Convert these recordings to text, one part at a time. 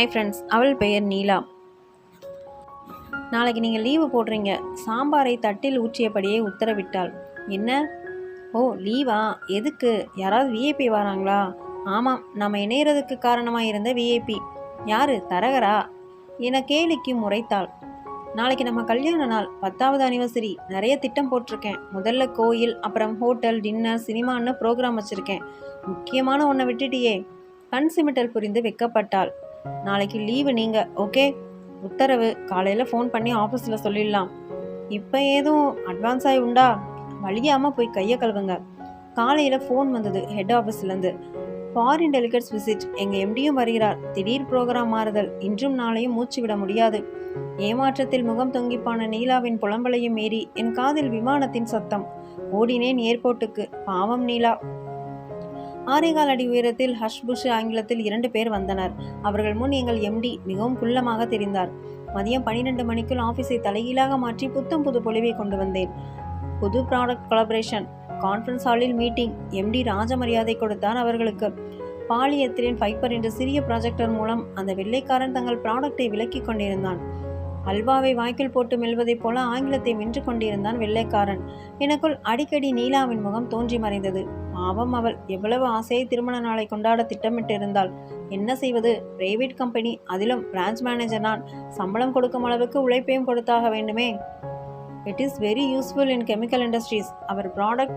Hi friends அவள் பெயர் நீலா. நாளைக்கு நீங்கள் லீவு போடுறீங்க. சாம்பாரை தட்டில் ஊற்றியபடியே உத்தரவிட்டாள். என்ன? ஓ லீவா எதுக்கு? யாராவது விஐபி வராங்களா? ஆமாம் நம்ம இணையறதுக்கு காரணமாக இருந்த விஐபி யாரு? தரகரா? என கேலிக்கு முறைத்தாள். நாளைக்கு நம்ம கல்யாண நாள் பத்தாவது அனிவர்சரி நிறைய திட்டம் போட்டிருக்கேன். முதல்ல கோயில் அப்புறம் ஹோட்டல் டின்னர் சினிமான்னு ப்ரோக்ராம் வச்சுருக்கேன். முக்கியமான ஒன்றை விட்டுட்டியே. கண் சிமிட்டல் புரிந்து வெக்கப்பட்டாள். நாளைக்கு லீவு நீங்கள் ஓகே உத்தரவு. காலையில் ஃபோன் பண்ணி ஆஃபீஸில் சொல்லிடலாம். இப்போ ஏதும் அட்வான்ஸ் ஆகி உண்டா? வழியாமல் போய் கையை கழுவுங்க. காலையில் ஃபோன் வந்தது ஹெட் ஆஃபீஸ்லேருந்து ஃபாரின் டெலிகேட்ஸ் விசிட் எங்கள் எம்டியும் வருகிறார். திடீர் ப்ரோக்ராம் மாறுதல். இன்றும் நாளையும் மூச்சு விட முடியாது. ஏமாற்றத்தில் முகம் தொங்கிப்பான நீலாவின் புலம்பலையும் மீறி என் காதில் விமானத்தின் சத்தம். ஓடினேன் ஏர்போர்ட்டுக்கு பாவம் நீலா. ஆறேகால் அடி உயரத்தில் ஹஷ்புஷ் ஆங்கிலத்தில் இரண்டு பேர் வந்தனர். அவர்கள் முன் எங்கள் எம்டி மிகவும் குள்ளமாக தெரிந்தார். மதியம் பன்னிரெண்டு மணிக்குள் ஆஃபீஸை தலைகீழாக மாற்றி புத்தம் புது பொலிவை கொண்டு வந்தேன். புது ப்ராடக்ட் கொலபரேஷன் கான்ஃபரன்ஸ் ஹாலில் மீட்டிங் எம்டி ராஜ மரியாதை கொடுத்தார் அவர்களுக்கு. பாலியத்திரின் ஃபைபர் என்ற சிறிய ப்ராஜெக்டர் மூலம் அந்த வெள்ளைக்காரன் தங்கள் ப்ராடக்டை விலக்கிக் கொண்டிருந்தான். அல்வாவை வாய்க்கில் போட்டு மெல்வதைப் போல ஆங்கிலத்தை மின்று கொண்டிருந்தான் வெள்ளைக்காரன். எனக்குள் அடிக்கடி நீலாவின் முகம் தோன்றி மறைந்தது. பாவம் அவள். எவ்வளவு ஆசையை திருமண நாளை கொண்டாட திட்டமிட்டிருந்தாள். என்ன செய்வது? பிரைவேட் கம்பெனி அதிலும் பிரான்ச் மேனேஜர் நான். சம்பளம் கொடுக்கும் அளவுக்கு உழைப்பையும் கொடுத்தாக வேண்டுமே. It is very useful in chemical industries our product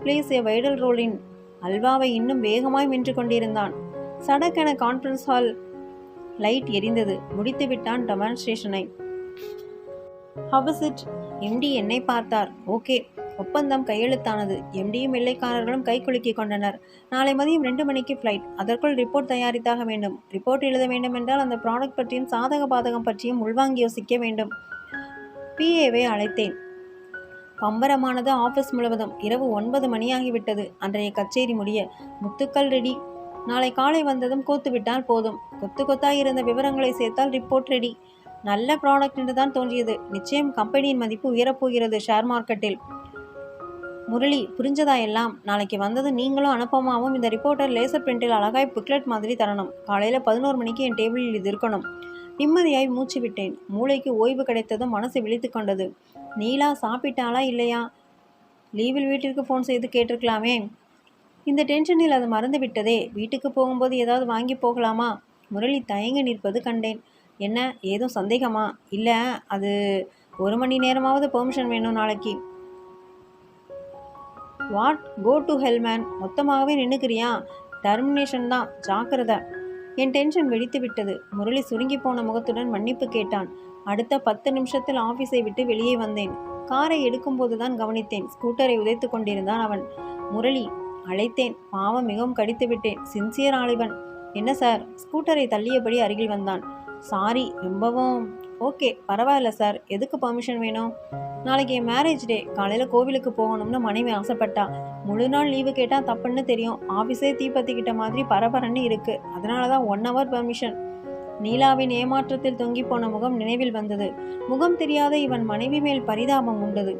plays a vital role in அல்வாவை இன்னும் வேகமாய் மின்று கொண்டிருந்தான். சடக்கென கான்ஃபரன்ஸ் ஹால் லைட் எரிந்தது. முடித்து விட்டான் டெமான்ஸ்ட்ரேஷனை ஹவஸ் இட் எம்டி என்னை பார்த்தார். ஓகே ஒப்பந்தம் கையெழுத்தானது. எம்டியும் வெள்ளைக்காரர்களும் கை கொண்டனர். நாளை மதியம் ரெண்டு மணிக்கு ஃப்ளைட் அதற்குள் ரிப்போர்ட் தயாரித்தாக வேண்டும். ரிப்போர்ட் எழுத வேண்டும் என்றால் அந்த ப்ராடக்ட் பற்றியும் சாதக பாதகம் பற்றியும் உள்வாங்கி யோசிக்க வேண்டும். பிஏவை அழைத்தேன். பம்பரமானது ஆஃபீஸ் முழுவதும். இரவு ஒன்பது மணியாகிவிட்டது. அன்றைய கச்சேரி முடிய. முத்துக்கள் ரெடி நாளை காலை வந்ததும் கோத்து விட்டால் போதும். கொத்து கொத்தாய் இருந்த விவரங்களை சேர்த்தால் ரிப்போர்ட் ரெடி நல்ல ப்ராடக்ட் என்று தான் தோன்றியது. நிச்சயம் கம்பெனியின் மதிப்பு உயரப்போகிறது ஷேர் மார்க்கெட்டில் முரளி புரிஞ்சதா எல்லாம்? நாளைக்கு வந்தது நீங்களும் அனுப்பமாவும் இந்த ரிப்போர்ட்டர் லேசர் பிரிண்டில் அழகாய் புக்லெட் மாதிரி தரணும். காலையில் பதினோரு மணிக்கு என் டேபிளில் இது இருக்கணும். நிம்மதியாய் மூச்சு விட்டேன். மூளைக்கு ஓய்வு கிடைத்ததும் மனசு விழித்து கொண்டது. நீலா சாப்பிட்டாளா இல்லையா? லீவில் வீட்டிற்கு ஃபோன் செய்து கேட்டிருக்கலாமே. இந்த டென்ஷனில் அது மறந்து விட்டதே. வீட்டுக்கு போகும்போது ஏதாவது வாங்கி போகலாமா? முரளி தயங்கி நிற்பது கண்டேன். என்ன ஏதும் சந்தேகமா? இல்லை அது ஒரு மணி நேரமாவது பெர்மிஷன் வேணும் நாளைக்கு. வாட் கோ டு ஹெல்மேன் மொத்தமாகவே நின்றுக்கிறியா டெர்மினேஷன் தான். ஜாக்கிரதை. என் டென்ஷன் வெடித்து விட்டது. முரளி சுருங்கி போன முகத்துடன் மன்னிப்பு கேட்டான். அடுத்த பத்து நிமிஷத்தில் ஆஃபீஸை விட்டு வெளியே வந்தேன். காரை எடுக்கும்போது தான் கவனித்தேன். ஸ்கூட்டரை உதைத்து கொண்டிருந்தான் அவன். முரளி அழைத்தேன். பாவம் மிகவும் கடித்து விட்டேன். சின்சியர் ஆளிவன். என்ன சார்? ஸ்கூட்டரை தள்ளியபடி அருகில் வந்தான். சாரி ரொம்பவும். ஓகே பரவாயில்ல சார். எதுக்கு பர்மிஷன் வேணும்? நாளைக்கு என் மேரேஜ் டே காலையில் கோவிலுக்கு போகணும்னு மனைவி ஆசைப்பட்டா. முழு நாள் லீவு கேட்டால் தப்புன்னு தெரியும். ஆஃபீஸே தீப்பத்திக்கிட்ட மாதிரி பரபரன்னு இருக்குது அதனால தான் ஒன் ஹவர் பர்மிஷன் நீலாவின் ஏமாற்றத்தில் தொங்கி போன முகம் நினைவில் வந்தது. முகம் தெரியாத இவன் மனைவி மேல் பரிதாபம் உண்டது.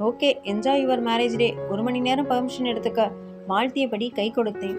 Okay enjoy your marriage day ஒரு மணி நேரம் பர்மிஷன் எடுத்துக்க. வாழ்த்தியபடி கை கொடுத்தேன்.